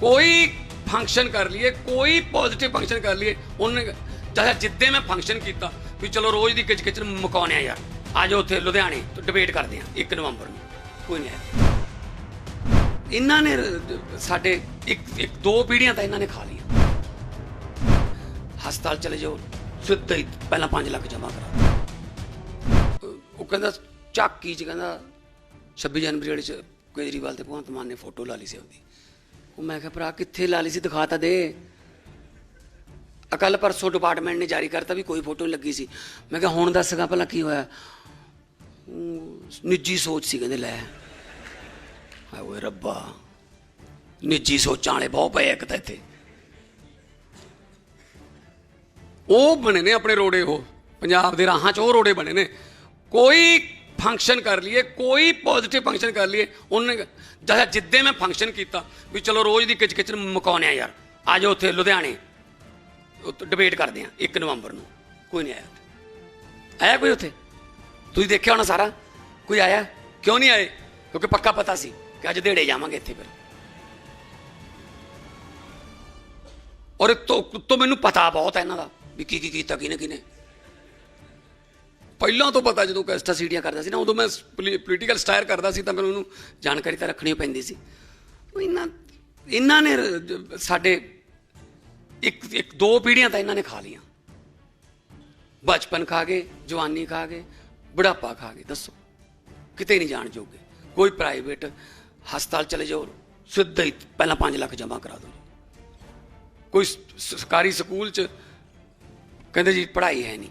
ਕੋਈ ਫੰਕਸ਼ਨ ਕਰ ਲਈਏ, ਕੋਈ ਪੋਜ਼ਿਟਿਵ ਫੰਕਸ਼ਨ ਕਰ ਲਈਏ, ਉਹਨੇ ਚਾਹੇ ਜਿੱਦੇ ਮੈਂ ਫੰਕਸ਼ਨ ਕੀਤਾ ਵੀ ਚਲੋ ਰੋਜ਼ ਦੀ ਕਿਚ ਕਿਚ ਮੁਕਾਉਣੇ ਆ ਯਾਰ। ਆ ਜਾਓ ਉੱਥੇ ਲੁਧਿਆਣੇ ਤੋਂ ਡਿਬੇਟ ਕਰਦੇ ਆ 1 ਨਵੰਬਰ ਨੂੰ। ਕੋਈ ਨਹੀਂ ਆਇਆ। ਇਹਨਾਂ ਨੇ ਸਾਡੇ ਇੱਕ ਇੱਕ, ਦੋ ਪੀੜੀਆਂ ਤਾਂ ਇਹਨਾਂ ਨੇ ਖਾ ਲਈਆਂ। ਹਸਪਤਾਲ ਚਲੇ ਜਾਓ, ਸਿੱਧਾ ਹੀ ਪਹਿਲਾਂ 5 ਲੱਖ ਜਮ੍ਹਾਂ ਕਰਾ ਉਹ ਕਹਿੰਦਾ ਚਾਕੀ ਚ ਕਹਿੰਦਾ 26 ਜਨਵਰੀ ਵਾਲੇ ਚ ਕੇਜਰੀਵਾਲ ਤੇ ਭਗਵੰਤ ਮਾਨ ਨੇ ਫੋਟੋ ਲਾ ਲਈ ਸੀ ਉਹਦੀ। ਉਹ ਮੈਂ ਕਿਹਾ ਭਰਾ, ਕਿੱਥੇ ਲਾ ਲਈ ਸੀ, ਦਿਖਾ ਤਾਂ ਦੇ। ਅਕਲ ਪਰਸੋਂ ਡਿਪਾਰਟਮੈਂਟ ਨੇ ਜਾਰੀ ਕਰਤਾ ਵੀ ਕੋਈ ਫੋਟੋ ਨਹੀਂ ਲੱਗੀ ਸੀ। ਮੈਂ ਕਿਹਾ, ਹੁਣ ਦੱਸਗਾ ਭਲਾ ਕੀ ਹੋਇਆ? ਨਿੱਜੀ ਸੋਚ ਸੀ, ਕਹਿੰਦੇ ਲੈ। ਹਾਏ ਓਏ ਰੱਬਾ, ਨਿੱਜੀ ਸੋਚਾਂ ਵਾਲੇ ਬਹੁਤ ਪਏ ਇੱਕ ਤਾਂ ਇੱਥੇ। ਉਹ ਬਣੇ ਨੇ ਆਪਣੇ ਰੋੜੇ ਉਹ, ਪੰਜਾਬ ਦੇ ਰਾਹਾਂ 'ਚ ਉਹ ਰੋੜੇ ਬਣੇ ਨੇ। ਕੋਈ ਫੰਕਸ਼ਨ ਕਰ ਲਈਏ, ਕੋਈ ਪੋਜ਼ਿਟਿਵ ਫੰਕਸ਼ਨ ਕਰ ਲਈਏ, ਉਹਨੇ ਚਾਹੇ ਜਿੱਦੇ ਮੈਂ ਫੰਕਸ਼ਨ ਕੀਤਾ, ਵੀ ਚਲੋ ਰੋਜ਼ ਦੀ ਕਿਚ ਕਿਚ ਮੁਕਾਉਣੇ ਆ ਯਾਰ, ਆ ਜਾਓ ਉੱਥੇ ਲੁਧਿਆਣੇ, ਉੱਥੇ ਡਿਬੇਟ ਕਰਦੇ ਆ 1 ਨਵੰਬਰ ਨੂੰ, ਕੋਈ ਨਹੀਂ ਆਇਆ ਆਇਆ ਕੋਈ ਉੱਥੇ? ਤੁਸੀਂ ਦੇਖਿਆ ਹੋਣਾ ਸਾਰਾ? ਕੋਈ ਆਇਆ? ਕਿਉਂ ਨਹੀਂ ਆਏ? ਕਿਉਂਕਿ ਪੱਕਾ ਪਤਾ ਸੀ ਕਿ ਅੱਜ ਦੇੜੇ ਜਾਵਾਂਗੇ ਇੱਥੇ ਫਿਰ। ਔਰ ਤੋਂ ਤੋਂ ਮੈਨੂੰ ਪਤਾ ਬਹੁਤ ਹੈ ਇਹਨਾਂ ਦਾ, ਵੀ ਕੀ ਕੀ ਕੀਤਾ ਕਿਨੇ ਕਿਨੇ ਪਹਿਲਾਂ ਤੋਂ ਪਤਾ ਜਦੋਂ ਕੈਸਟਾ ਸੀਡੀਆਂ ਕਰਦਾ ਸੀ ਨਾ, ਉਦੋਂ ਮੈਂ ਪੋਲੀਟੀਕਲ ਸਟਾਇਰ ਕਰਦਾ ਸੀ ਤਾਂ ਮੈਨੂੰ ਉਹਨੂੰ ਜਾਣਕਾਰੀ ਤਾਂ ਰੱਖਣੀ ਪੈਂਦੀ ਸੀ। ਇਹਨਾਂ ਇਹਨਾਂ ਨੇ ਸਾਡੇ ਇੱਕ ਇੱਕ, ਦੋ ਪੀੜ੍ਹੀਆਂ ਤਾਂ ਇਹਨਾਂ ਨੇ ਖਾ ਲੀਆਂ ਬਚਪਨ ਖਾ ਗਏ, ਜਵਾਨੀ ਖਾ ਗਏ, ਬੁਢਾਪਾ ਖਾ ਗਏ, ਦੱਸੋ। ਕਿਤੇ ਨਹੀਂ ਜਾਣ ਜੋਗੇ। ਕੋਈ ਪ੍ਰਾਈਵੇਟ ਹਸਪਤਾਲ ਚਲੇ ਜਾਓ, ਸਿੱਧਾ ਹੀ ਪਹਿਲਾਂ 5 ਲੱਖ ਜਮ੍ਹਾਂ ਕਰਾ ਦਿਓ ਕੋਈ ਸਰਕਾਰੀ ਸਕੂਲ ਚ ਕਹਿੰਦੇ ਜੀ ਪੜ੍ਹਾਈ ਹੈ ਨਹੀਂ।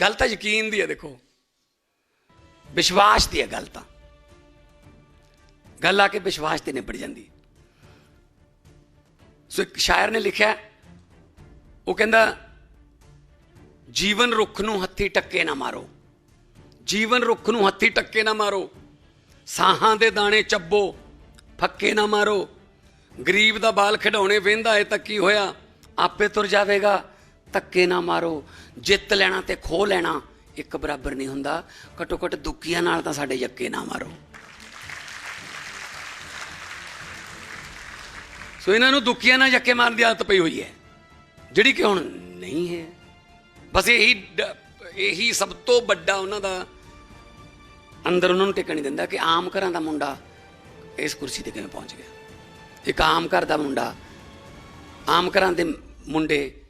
ਗੱਲ ਤਾਂ ਯਕੀਨ ਦੀ ਹੈ, ਦੇਖੋ। ਵਿਸ਼ਵਾਸ ਦੀ ਹੈ ਗੱਲ ਤਾਂ। ਗੱਲ ਆ ਕੇ ਵਿਸ਼ਵਾਸ ਤੇ ਨਿਬੜ ਜਾਂਦੀ। ਸੋ ਇੱਕ ਸ਼ਾਇਰ ਨੇ ਲਿਖਿਆ, ਉਹ ਕਹਿੰਦਾ, ਜੀਵਨ ਰੁੱਖ ਨੂੰ ਹੱਥੀ ਟੱਕੇ ਨਾ ਮਾਰੋ। ਜੀਵਨ ਰੁੱਖ ਨੂੰ ਹੱਥੀ ਟੱਕੇ ਨਾ ਮਾਰੋ। ਸਾਹਾਂ ਦੇ ਦਾਣੇ ਚੱਬੋ, ਫੱਕੇ ਨਾ ਮਾਰੋ। ਗਰੀਬ ਦਾ ਬਾਲ ਖਿਡਾਉਣੇ ਵੇਂਦਾ ਏ ਤਾਂ ਕੀ ਹੋਇਆ? ਆਪੇ ਤੁਰ ਜਾਵੇਗਾ। ਧੱਕੇ ਨਾ ਮਾਰੋ, ਜਿੱਤ ਲੈਣਾ ਤੇ ਖੋ ਲੈਣਾ, ਇੱਕ ਬਰਾਬਰ ਨਹੀਂ ਹੁੰਦਾ। ਘਟੋ ਘਟ ਦੁੱਕੀਆਂ ਨਾਲ ਤਾਂ ਸਾਡੇ ਯੱਕੇ ਨਾ ਮਾਰੋ। ਸੋ ਇਹਨਾਂ ਨੂੰ ਦੁੱਕੀਆਂ ਨਾਲ ਯੱਕੇ ਮਾਰਨ ਦੀ ਆਦਤ ਪਈ ਹੋਈ ਹੈ। ਜਿਹੜੀ ਕਿ ਹੁਣ ਨਹੀਂ ਹੈ। ਬਸ ਇਹੀ ਇਹੀ ਸਭ ਤੋਂ ਵੱਡਾ ਉਹਨਾਂ ਦਾ ਅੰਦਰ ਉਹਨਾਂ ਨੂੰ ਟਿਕਣ ਨਹੀਂ ਦਿੰਦਾ ਕਿ ਆਮ ਘਰਾਂ ਦਾ ਮੁੰਡਾ ਇਸ ਕੁਰਸੀ ਤੇ ਕਿਵੇਂ ਪਹੁੰਚ ਗਿਆ। ਇੱਕ ਆਮ ਘਰ ਦਾ ਮੁੰਡਾ, ਆਮ ਘਰਾਂ ਦੇ ਮੁੰਡੇ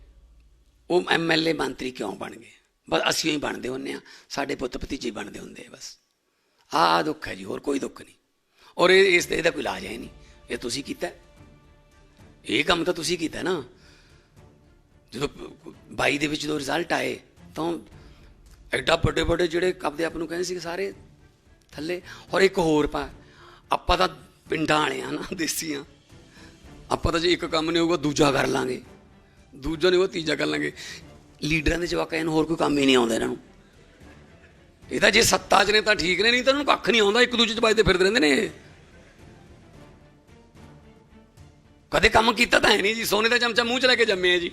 ਉਹ ਐਮਐਲਏ ਮੰਤਰੀ ਕਿਉਂ ਬਣ ਗਏ? ਬਸ ਅਸੀਂ ਹੀ ਬਣਦੇ ਹੁੰਨੇ ਆ ਸਾਡੇ ਪੁੱਤ ਭਤੀਜੇ ਹੀ ਬਣਦੇ ਹੁੰਦੇ ਬਸ। ਆਹ ਦੁੱਖ ਹੈ ਜੀ, ਹੋਰ ਕੋਈ ਦੁੱਖ ਨਹੀਂ। ਔਰ ਇਹ, ਇਸ ਇਹਦਾ ਕੋਈ ਇਲਾਜ ਹੈ ਨਹੀਂ। ਇਹ ਤੁਸੀਂ ਕੀਤਾ। ਇਹ ਕੰਮ ਤਾਂ ਤੁਸੀਂ ਕੀਤਾ ਨਾ। ਜਦੋਂ 22 ਦੇ ਵਿੱਚ ਜਦੋਂ ਰਿਜ਼ਲਟ ਆਏ, ਤਾਂ ਐਡਾ ਵੱਡੇ ਵੱਡੇ ਜਿਹੜੇ ਆਪਦੇ ਆਪ ਨੂੰ ਕਹਿੰਦੇ ਸੀ ਸਾਰੇ ਥੱਲੇ। ਔਰ ਇੱਕ ਹੋਰ ਪਾ, ਆਪਾਂ ਤਾਂ ਪਿੰਡਾਂ ਵਾਲੇ ਆ ਨਾ, ਦੇਸੀ ਆ। ਆਪਾਂ ਤਾਂ ਜੇ ਇੱਕ ਕੰਮ ਨਹੀਂ ਹੋਊਗਾ, ਦੂਜਾ ਕਰ ਲਾਂਗੇ। ਦੂਜਾ ਨਹੀਂ, ਉਹ ਤੀਜਾ ਕਰ ਲਾਂਗੇ। ਲੀਡਰਾਂ ਦੇ ਜਵਾਕਾਂ ਨੂੰ ਹੋਰ ਕੋਈ ਕੰਮ ਹੀ ਨਹੀਂ ਆਉਂਦਾ ਇਹਨਾਂ ਨੂੰ। ਇਹ ਤਾਂ ਜੇ ਸੱਤਾ 'ਚ ਨੇ ਤਾਂ ਠੀਕ ਨੇ, ਨਹੀਂ ਤਾਂ ਇਹਨਾਂ ਨੂੰ ਕੱਖ ਨਹੀਂ ਆਉਂਦਾ, ਇੱਕ ਦੂਜੇ 'ਚ ਵੱਜਦੇ ਫਿਰਦੇ ਰਹਿੰਦੇ ਨੇ ਇਹ। ਕਦੇ ਕੰਮ ਕੀਤਾ ਤਾਂ ਹੈ ਨਹੀਂ ਜੀ, ਸੋਨੇ ਦਾ ਚਮਚਾ ਮੂੰਹ 'ਚ ਲੈ ਕੇ ਜੰਮੇ ਆ ਜੀ।